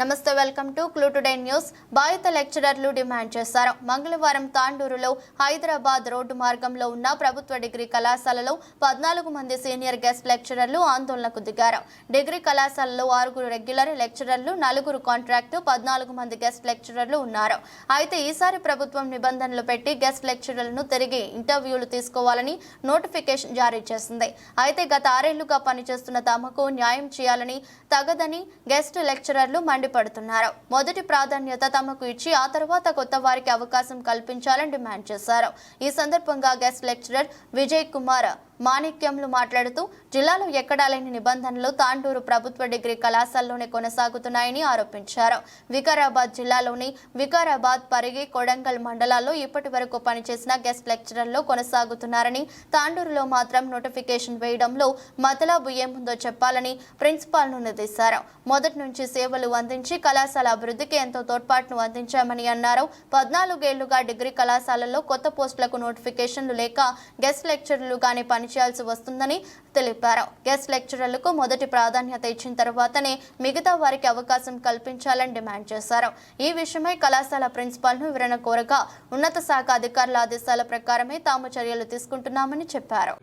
నమస్తే welcome to clue today news. బాధిత లెక్చరర్లు డిమాండ్ చేశారు. మంగళవారం తాండూరులో హైదరాబాద్ రోడ్డు మార్గంలో ఉన్న ప్రభుత్వ డిగ్రీ కళాశాలలో పద్నాలుగు మంది సీనియర్ గెస్ట్ లెక్చరర్లు ఆందోళనకు దిగారు. డిగ్రీ కళాశాలలో ఆరుగురు రెగ్యులర్ లెక్చరర్లు నలుగురు కాంట్రాక్టు పద్నాలుగు మంది గెస్ట్ లెక్చరర్లు ఉన్నారు. అయితే ఈసారి ప్రభుత్వం నిబంధనలు పెట్టి గెస్ట్ లెక్చరర్లను తిరిగి ఇంటర్వ్యూలు తీసుకోవాలని నోటిఫికేషన్ జారీ చేసింది. అయితే గత ఆరేళ్ళుగా పనిచేస్తున్న తమకు న్యాయం చేయాలని తగదని గెస్ట్ లెక్చరర్లు మండి మండిపడుతున్నారు మొదటి ప్రాధాన్యత తమకు ఇచ్చి ఆ తర్వాత కొత్త వారికి అవకాశం కల్పించాలని డిమాండ్ చేశారు. ఈ సందర్భంగా గెస్ట్ లెక్చరర్ విజయ్ కుమార్ మాణిక్యంలు మాట్లాడుతూ జిల్లాలో ఎక్కడా లేని నిబంధనలు తాండూరు ప్రభుత్వ డిగ్రీ కళాశాలలోనే కొనసాగుతున్నాయని ఆరోపించారు. వికారాబాద్ జిల్లాలోని వికారాబాద్ పరిగి కొడంగల్ మండలాల్లో ఇప్పటి వరకు పనిచేసిన గెస్ట్ లెక్చరర్లు కొనసాగుతున్నారని తాండూరులో మాత్రం నోటిఫికేషన్ వేయడంలో మతలాబు ఏముందో చెప్పాలని ప్రిన్సిపాల్ను నిలదీశారు మొదటి నుంచి సేవలు అందించి కళాశాల అభివృద్ధికి ఎంతో తోడ్పాటును అందించామని అన్నారు. పద్నాలుగేళ్ళుగా డిగ్రీ కళాశాలల్లో కొత్త పోస్టులకు నోటిఫికేషన్లు లేక గెస్ట్ లెక్చరర్లు కానీ పనిచేయాల్సి వస్తుందని తెలిపారు. గెస్ట్ లెక్చరర్లకు మొదటి ప్రాధాన్యత ఇచ్చిన తర్వాతనే మిగతా వారికి అవకాశం కల్పించాలని డిమాండ్ చేశారు. ఈ విషయమై కళాశాల ప్రిన్సిపాల్ను వివరణ కోరగా ఉన్నత శాఖ అధికారుల ఆదేశాల ప్రకారమే తాము చర్యలు తీసుకుంటున్నామని చెప్పారు.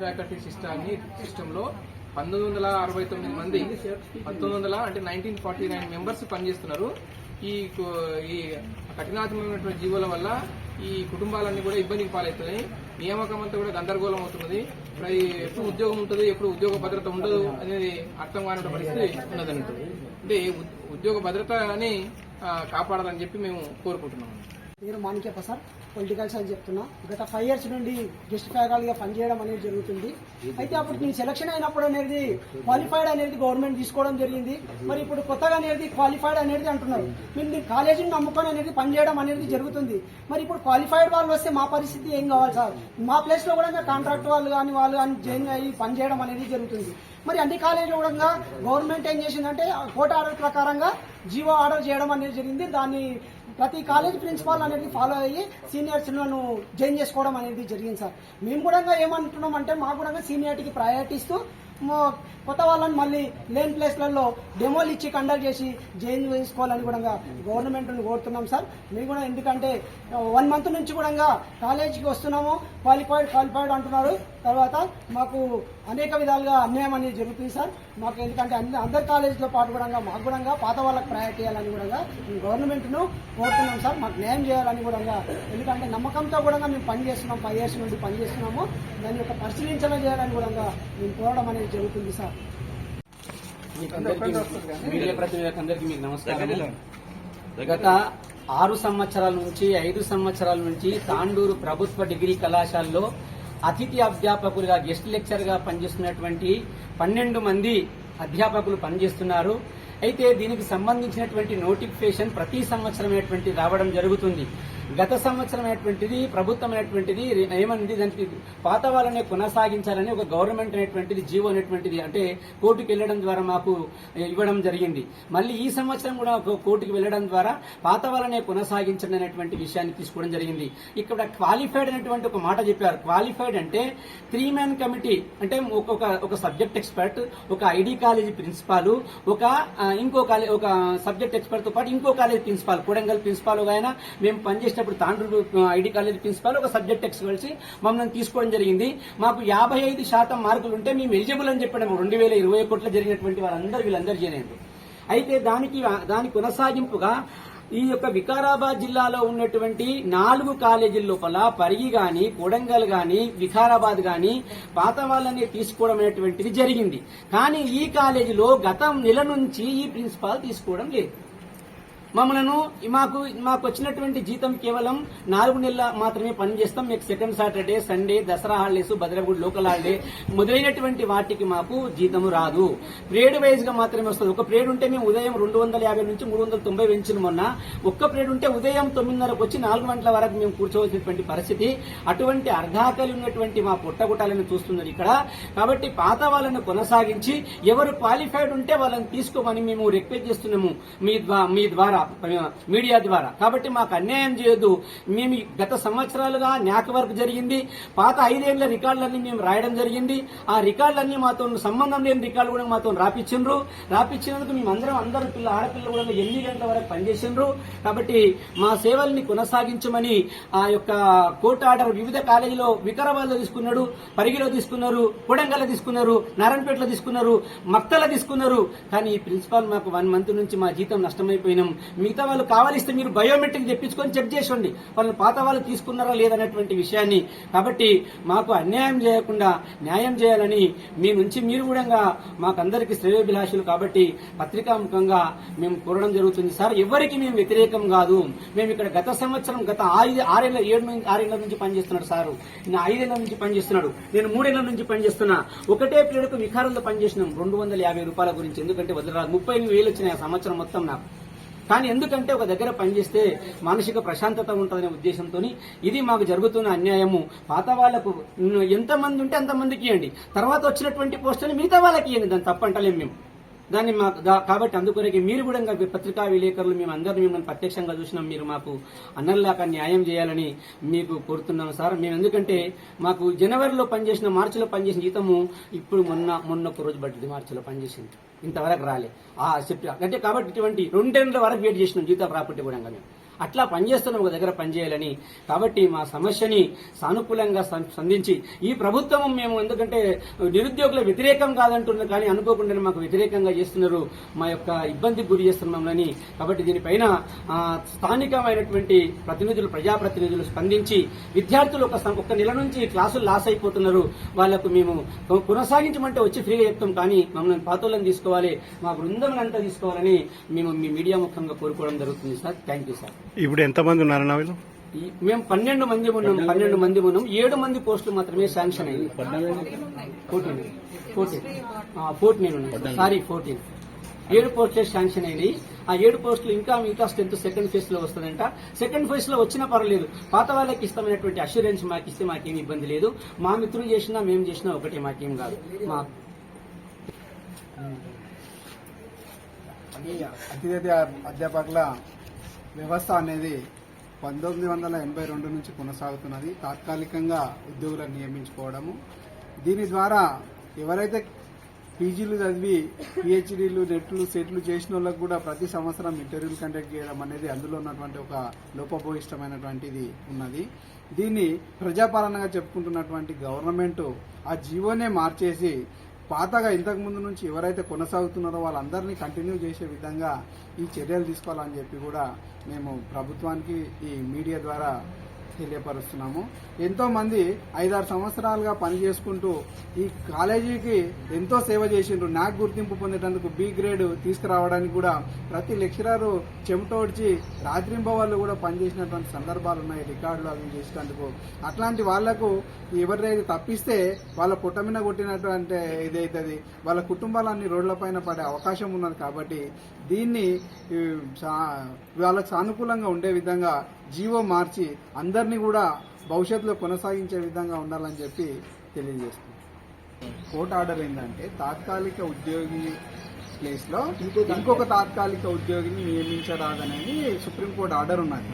ఫ్యాకల్టీ సిస్టమ్ సిస్టంలో పంతొమ్మిది వందల అరవై తొమ్మిది మంది పంతొమ్మిది వందల అంటే నైన్టీన్ ఫార్టీ నైన్ మెంబర్స్ పనిచేస్తున్నారు. ఈ ఈ కఠినాత్మకమైనటువంటి జీవుల వల్ల ఈ కుటుంబాలన్నీ కూడా ఇబ్బందికి పాలవుతున్నాయి. నియామకం అంతా కూడా గందరగోళం అవుతున్నది. ఎప్పుడు ఉద్యోగం ఉంటుంది ఎప్పుడు ఉద్యోగ భద్రత ఉండదు అనేది అర్థం కాని పరిస్థితి ఉన్నదన్నట్టు. అంటే ఉద్యోగ భద్రతని అని కాపాడాలని చెప్పి మేము కోరుకుంటున్నాము నేను మాణిక్య ప్రసాద్ పొలిటికల్ సైన్స్ చెప్తున్నా. గత ఫైవ్ ఇయర్స్ నుండి గెస్ట్ ఫ్యాకల్టీగా పనిచేయడం అనేది జరుగుతుంది. అయితే అప్పుడు నేను సెలక్షన్ అయినప్పుడు అనేది క్వాలిఫైడ్ అనేది గవర్నమెంట్ తీసుకోవడం జరిగింది. మరి ఇప్పుడు కొత్తగా అనేది క్వాలిఫైడ్ అనేది అంటున్నారు. మేము కాలేజీని నమ్ముకొని అనేది పనిచేయడం అనేది జరుగుతుంది. మరి ఇప్పుడు క్వాలిఫైడ్ వాళ్ళు వస్తే మా పరిస్థితి ఏం కావాలి సార్? మా ప్లేస్లో కూడా కాంట్రాక్ట్ వాళ్ళు కానీ వాళ్ళు కానీ జాయిన్ అయ్యి పనిచేయడం అనేది జరుగుతుంది. మరి అన్ని కాలేజీలు కూడా గవర్నమెంట్ ఏం చేసిందంటే కోట ఆర్డర్ ప్రకారంగా జీవో ఆర్డర్ చేయడం అనేది జరిగింది. దాన్ని ప్రతి కాలేజ్ ప్రిన్సిపాల్ అనేది ఫాలో అయ్యి సీనియర్స్ నన్ను జాయిన్ చేసుకోవడం అనేది జరిగింది సార్. మేము కూడా ఏమంటున్నాం అంటే మాకు కూడా సీనియారిటీకి ప్రయారిటీ ఇస్తూ కొత్త వాళ్ళని మళ్ళీ లేని ప్లేస్లలో డెమోలు ఇచ్చి కండక్ట్ చేసి జైన్ వేసుకోవాలని కూడా గవర్నమెంట్ కోరుతున్నాం సార్. మేము కూడా ఎందుకంటే వన్ మంత్ నుంచి కూడా కాలేజీకి వస్తున్నాము. క్వాలిఫైడ్ క్వాలిఫైడ్ అంటున్నారు. తర్వాత మాకు అనేక విధాలుగా అన్యాయం అనేది జరుగుతుంది సార్. మాకు ఎందుకంటే అన్ని అందరి కాలేజీతో పాటు కూడా మాకు కూడా పాత వాళ్ళకి ప్రయారిటీ ఇవ్వాలని కూడా గవర్నమెంట్ను కోరుతున్నాం సార్. మాకు న్యాయం చేయాలని కూడా ఎందుకంటే నమ్మకంతో కూడా మేము పని చేస్తున్నాం ఫైవ్ ఇయర్స్ నుండి పనిచేస్తున్నాము. దాని దాన్ని యొక్క పరిశీలించడం చేయాలని కూడా మేము కోరడం అనేది జరుగుతుంది సార్. మీడియా ప్రతినిధులకు అందరికీ మీకు నమస్కారం. గత ఆరు సంవత్సరాల నుంచి ఐదు సంవత్సరాల నుంచి తాండూరు ప్రభుత్వ డిగ్రీ కళాశాలలో అతిథి అధ్యాపకులుగా గెస్ట్ లెక్చర్గా పనిచేస్తున్నటువంటి పన్నెండు మంది అధ్యాపకులు పనిచేస్తున్నారు. అయితే దీనికి సంబంధించినటువంటి నోటిఫికేషన్ ప్రతి సంవత్సరం అనేటువంటి రావడం జరుగుతుంది. గత సంవత్సరం అనేటువంటిది ప్రభుత్వం అనేటువంటిది ఏమైంది దానికి పాత వాళ్ళనే కొనసాగించాలని ఒక గవర్నమెంట్ అనేటువంటిది జీవో అనేటువంటిది అంటే కోర్టుకు వెళ్ళడం ద్వారా మాకు ఇవ్వడం జరిగింది. మళ్ళీ ఈ సంవత్సరం కూడా ఒక కోర్టుకు వెళ్ళడం ద్వారా పాత వాళ్ళనే కొనసాగించడం అనేటువంటి విషయాన్ని తీసుకోవడం జరిగింది. ఇక్కడ క్వాలిఫైడ్ అనేటువంటి ఒక మాట చెప్పారు. క్వాలిఫైడ్ అంటే త్రీ మ్యాన్ కమిటీ అంటే ఒక్కొక్క ఒక సబ్జెక్ట్ ఎక్స్పర్ట్ ఒక ఐడి కాలేజీ ప్రిన్సిపాల్ ఒక ఇంకో కాలేజ్ ఒక సబ్జెక్ట్ ఎక్స్పర్ట్తో పాటు ఇంకో కాలేజ్ ప్రిన్సిపాల్ కొడంగల్ ప్రిన్సిపాల్ ఆయన మేము పనిచేసేటప్పుడు తాండ్రూరు ఐడి కాలేజ్ ప్రిన్సిపాల్ ఒక సబ్జెక్ట్ ఎక్స్పర్ట్స్ మమ్మల్ని తీసుకోవడం జరిగింది. మాకు యాభై ఐదు శాతం మార్కులు ఉంటే మేము ఎలిజిబుల్ అని చెప్పడం రెండు వేల ఇరవై ఒకటిలో జరిగినటువంటి వారందరూ వీళ్ళందరూ చేయలేదు. అయితే దానికి దాని కొనసాగింపుగా ఈ యొక్క వికారాబాద్ జిల్లాలో ఉన్నటువంటి నాలుగు కాలేజీల లోపల పరిగి గాని కొడంగల్ గాని వికారాబాద్ గాని పాత వాళ్ళని తీసుకోవడం అనేటువంటిది జరిగింది. కానీ ఈ కాలేజీలో గత నెల నుంచి ఈ ప్రిన్సిపాల్ తీసుకోవడం లేదు. మమ్మలను మాకు మాకు వచ్చినటువంటి జీతం కేవలం నాలుగు నెలల మాత్రమే పని చేస్తాం మీకు second Saturday Sunday Dasara holidays Bhadragudi local holiday మొదలైనటువంటి వాటికి మాకు జీతం రాదు. ప్రేడ్ వైజ్గా మాత్రమే వస్తుంది. ఒక ప్రేడ్ ఉంటే మేము ఉదయం రెండు వందల యాభై నుంచి మూడు వందల తొంభై పెంచిన మొన్న. ఒక్క ప్రేడ్ ఉంటే ఉదయం తొమ్మిదిన్నరకు వచ్చి నాలుగు గంటల వరకు మేము కూర్చోవలసినటువంటి పరిస్థితి. అటువంటి అర్ధాకలి ఉన్నటువంటి మా పుట్టగుట్టాలను చూస్తున్నారు ఇక్కడ. కాబట్టి పాత వాళ్ళను కొనసాగించి ఎవరు క్వాలిఫైడ్ ఉంటే వాళ్ళని తీసుకోమని మేము రిక్వెస్ట్ చేస్తున్నాము. మీ మీ ద్వారా. ద్వారా మీడియా ద్వారా. కాబట్టి మాకు అన్యాయం చేయొద్దు. మేము గత సంవత్సరాలుగా న్యాక్ వర్క్ జరిగింది. పాత ఐదేళ్ళ రికార్డులన్నీ మేము రాయడం జరిగింది. ఆ రికార్డులన్నీ మాతో సంబంధం లేని రికార్డు కూడా మాతో రాపిచ్చిండ్రు. రాపిచ్చినందుకు మేము అందరం అందరు పిల్ల ఆడపిల్లలు కూడా ఎనిమిది గంటల వరకు పనిచేసిండ్రు. కాబట్టి మా సేవల్ని కొనసాగించమని ఆ యొక్క కోర్టు ఆర్డర్ వివిధ కాలేజీలో వికారాబాద్ తీసుకున్నాడు పరిగిలో తీసుకున్నారు కొడంగల్ తీసుకున్నారు నారాయణపేటలో తీసుకున్నారు మక్తల తీసుకున్నారు. కానీ ఈ ప్రిన్సిపాల్ మాకు వన్ మంత్ నుంచి మా జీతం నష్టమైపోయినాం. మిగతా వాళ్ళు కావాలిస్తే మీరు బయోమెట్రిక్ తెప్పించుకొని చెక్ చేసండి. వాళ్ళు పాత వాళ్ళు తీసుకున్నారా లేదనేటువంటి విషయాన్ని. కాబట్టి మాకు అన్యాయం చేయకుండా న్యాయం చేయాలని మీ నుంచి మీరు కూడా మాకందరికి శ్రేయోభిలాషులు కాబట్టి పత్రికాముఖంగా మేము కోరడం జరుగుతుంది. సార్ ఎవరికి మేము వ్యతిరేకం కాదు. మేము ఇక్కడ గత సంవత్సరం గత ఐదు ఆరేళ్ళ ఏడు ఆరేళ్ళ నుంచి పనిచేస్తున్నాడు సారు. నేను ఐదేళ్ళ నుంచి పనిచేస్తున్నాడు. నేను మూడేళ్ళ నుంచి పనిచేస్తున్నా. ఒకటే ప్లేడుకు వికారంలో పనిచేసినాం. రెండు వందల యాభై రూపాయల గురించి. ఎందుకంటే వదలరాదు. ముప్పై ఎనిమిది వేలు వచ్చినాయి ఆ సంవత్సరం మొత్తం నాకు. కానీ ఎందుకంటే ఒక దగ్గర పనిచేస్తే మానసిక ప్రశాంతత ఉంటుందనే ఉద్దేశంతో ఇది మాకు జరుగుతున్న అన్యాయము. పాత వాళ్ళకు ఎంతమంది ఉంటే అంతమందికి ఇవ్వండి తర్వాత వచ్చినటువంటి పోస్టులు మిగతా వాళ్ళకి ఇవ్వండి దాన్ని తప్పంటలేం మేము. దాన్ని మాకు కాబట్టి అందుకొరకే మీరు కూడా ఇంకా పత్రికా విలేకరులు మేము అందరూ మిమ్మల్ని ప్రత్యక్షంగా చూసినాం. మీరు మాకు అన్నర్లాక న్యాయం చేయాలని మీకు కోరుతున్నాం సార్. మేము ఎందుకంటే మాకు జనవరిలో పనిచేసిన మార్చిలో పనిచేసిన జీతము ఇప్పుడు మొన్న మొన్న ఒక రోజు పట్టింది మార్చిలో పనిచేసింది. ఇంతవరకు రాలే. ఆ చెప్పి అంటే కాబట్టి ఇటువంటి రెండేళ్ళ వరకు వెయిట్ చేసినాం జీతం ప్రాపర్టీ కూడా మేము. అట్లా పనిచేస్తున్నాం ఒక దగ్గర పనిచేయాలని. కాబట్టి మా సమస్యని సానుకూలంగా స్పందించి ఈ ప్రభుత్వం మేము ఎందుకంటే నిరుద్యోగుల వ్యతిరేకం కాదంటున్నారు కానీ అనుకోకుండా మాకు వ్యతిరేకంగా చేస్తున్నారు. మా యొక్క ఇబ్బందికి గురి చేస్తున్నామని కాబట్టి దీనిపైన స్థానికమైనటువంటి ప్రతినిధులు ప్రజాప్రతినిధులు స్పందించి విద్యార్థులు ఒక ఒక నెల నుంచి క్లాసులు లాస్ అయిపోతున్నారు. వాళ్ళకు మేము కొనసాగించమంటే వచ్చి ఫ్రీగా చెప్తాం కానీ మమ్మల్ని పాతోళ్ళని తీసుకోవాలి మా బృందం అంతా తీసుకోవాలని మేము మీ మీడియా ముఖంగా కోరుకోవడం జరుగుతుంది సార్. Thank you sir. ఇప్పుడు ఎంతమంది ఉన్నారన్న వీళ్ళు? మేము పన్నెండు మంది ఉన్నాం పన్నెండు మంది ఉన్నాం. ఏడు మంది పోస్టులు మాత్రమే శాంక్షన్ అయింది fourteen. Fourteen. Fourteen sorry fourteen. ఏడు పోస్టులే శాంక్షన్ అయింది ఆ ఏడు పోస్టులు ఇంకా మిగతా స్ట్రెంత్ సెకండ్ ఫేజ్లో వస్తుందంట. సెకండ్ ఫేజ్లో వచ్చినా పర్లేదు పాత వాళ్ళకి ఇష్టమైనటువంటి అష్యూరెన్స్ మాకు ఇస్తే మాకేం ఇబ్బంది లేదు. మా మిత్రులు చేసినా మేము చేసినా ఒకటే మాకేం కాదు. మా అతిథి అధ్యాపకుల వ్యవస్థ అనేది పంతొమ్మిది వందల ఎనభై రెండు నుంచి కొనసాగుతున్నది. తాత్కాలికంగా ఉద్యోగులను నియమించుకోవడము. దీని ద్వారా ఎవరైతే పీజీలు చదివి పిహెచ్డీలు నెట్లు సెట్లు చేసిన వాళ్ళకు కూడా ప్రతి సంవత్సరం ఇంటర్వ్యూలు కండక్ట్ చేయడం అనేది అందులో ఉన్నటువంటి ఒక లోపభూయిష్టమైనటువంటిది ఉన్నది. దీన్ని ప్రజాపాలనగా చెప్పుకుంటున్నటువంటి గవర్నమెంట్ ఆ జీవోనే మార్చేసి పాతగా ఇంతకు ముందు నుంచి ఎవరైతే కొనసాగుతున్నారో వాళ్ళందరినీ కంటిన్యూ చేసే విధంగా ఈ చర్యలు తీసుకోవాలని చెప్పి కూడా మేము ప్రభుత్వానికి ఈ మీడియా ద్వారా తెలియపరుస్తున్నాము. ఎంతో మంది ఐదారు సంవత్సరాలుగా పనిచేసుకుంటూ ఈ కాలేజీకి ఎంతో సేవ చేసిండ్రు. నాకు గుర్తింపు పొందేటందుకు బి గ్రేడ్ తీసుకురావడానికి కూడా ప్రతి లెక్చరర్ చెమటోడ్చి రాత్రింబవాళ్ళు కూడా పనిచేసినటువంటి సందర్భాలు ఉన్నాయి. రికార్డులు అవి చేసినందుకు. అట్లాంటి వాళ్ళకు ఎవరైతే తప్పిస్తే వాళ్ళ పుట్టమిన కొట్టినటువంటి ఇదైతుంది. వాళ్ళ కుటుంబాలన్నీ రోడ్లపైన పడే అవకాశం ఉన్నది కాబట్టి దీన్ని సా- వాళ్ళకు సానుకూలంగా ఉండే విధంగా జీవో మార్చి అందరినీ కూడా భవిష్యత్తులో కొనసాగించే విధంగా ఉండాలని చెప్పి తెలియజేస్తున్నాం. కోర్టు ఆర్డర్ ఏంటంటే తాత్కాలిక ఉద్యోగి ప్లేస్లో ఇంకొక తాత్కాలిక ఉద్యోగిని నియమించరాదనేది సుప్రీంకోర్టు ఆర్డర్ ఉన్నది.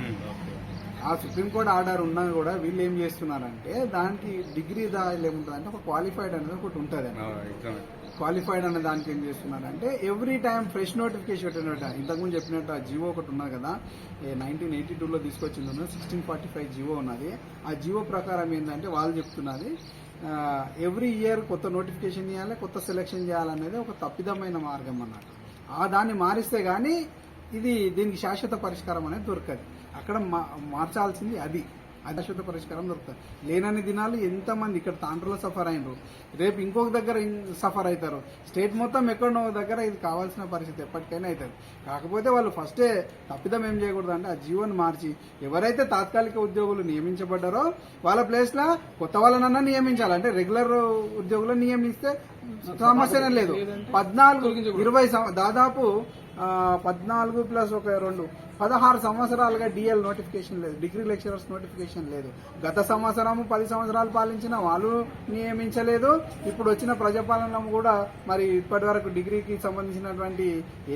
ఆ సుప్రీంకోర్టు ఆర్డర్ ఉన్నా కూడా వీళ్ళు ఏం చేస్తున్నారంటే దానికి డిగ్రీ దా ఏముంటుందంటే ఒక క్వాలిఫైడ్ అనేది ఒకటి ఉంటుంది. క్వాలిఫైడ్ అనే దానికి ఏం చేస్తున్నారంటే ఎవ్రీ టైం ఫ్రెష్ నోటిఫికేషన్ ఇంతకుముందు చెప్పినట్టు ఆ జియో ఒకటి ఉన్నది కదా నైన్టీన్ ఎయిటీ టూలో తీసుకొచ్చింది సిక్స్టీన్ ఫార్టీ ఫైవ్ జియో ఉన్నది. ఆ జియో ప్రకారం ఏంటంటే వాళ్ళు చెప్తున్నది ఎవ్రీ ఇయర్ కొత్త నోటిఫికేషన్ ఇవ్వాలి కొత్త సెలెక్షన్ చేయాలనేది ఒక తప్పిదమైన మార్గం అన్నట్టు ఆ దాన్ని మారిస్తే కానీ ఇది దీనికి శాశ్వత పరిష్కారం అనేది దొరకదు. అక్కడ మా- మార్చాల్సింది అది. అది పరిష్కారం దొరుకుతుంది లేనన్ని దినాలు ఎంతమంది ఇక్కడ తాండ్రులో సఫర్ అయినరు. రేపు ఇంకొక దగ్గర సఫర్ అవుతారు స్టేట్ మొత్తం ఎక్కడో ఒక దగ్గర ఇది కావాల్సిన పరిస్థితి ఎప్పటికైనా అవుతుంది కాకపోతే వాళ్ళు ఫస్టే తప్పిదం ఏం చేయకూడదు అంటే ఆ జీవోని మార్చి ఎవరైతే తాత్కాలిక ఉద్యోగులు నియమించబడ్డారో వాళ్ళ ప్లేస్లో కొత్త వాళ్ళనన్నా నియమించాలి. అంటే రెగ్యులర్ ఉద్యోగులు నియమిస్తే సమస్యనే లేదు. పద్నాలుగు ఇరవై దాదాపు పద్నాలుగు ప్లస్ ఒక రెండు పదహారు సంవత్సరాలుగా డిఎల్ నోటిఫికేషన్ లేదు. డిగ్రీ లెక్చరర్స్ నోటిఫికేషన్ లేదు. గత సంవత్సరం పది సంవత్సరాలు పాలించిన వాళ్ళు నియమించలేదు. ఇప్పుడు వచ్చిన ప్రజాపాలన కూడా మరి ఇప్పటి వరకు డిగ్రీకి సంబంధించినటువంటి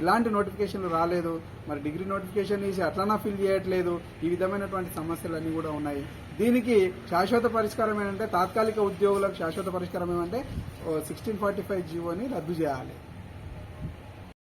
ఎలాంటి నోటిఫికేషన్లు రాలేదు. మరి డిగ్రీ నోటిఫికేషన్ తీసి అట్లనా ఫిల్ చేయట్లేదు. ఈ విధమైనటువంటి సమస్యలన్నీ కూడా ఉన్నాయి. దీనికి శాశ్వత పరిష్కారం ఏంటంటే తాత్కాలిక ఉద్యోగులకు శాశ్వత పరిష్కారం ఏమంటే సిక్స్టీన్ ఫార్టీ ఫైవ్ జీవోని రద్దు చేయాలి.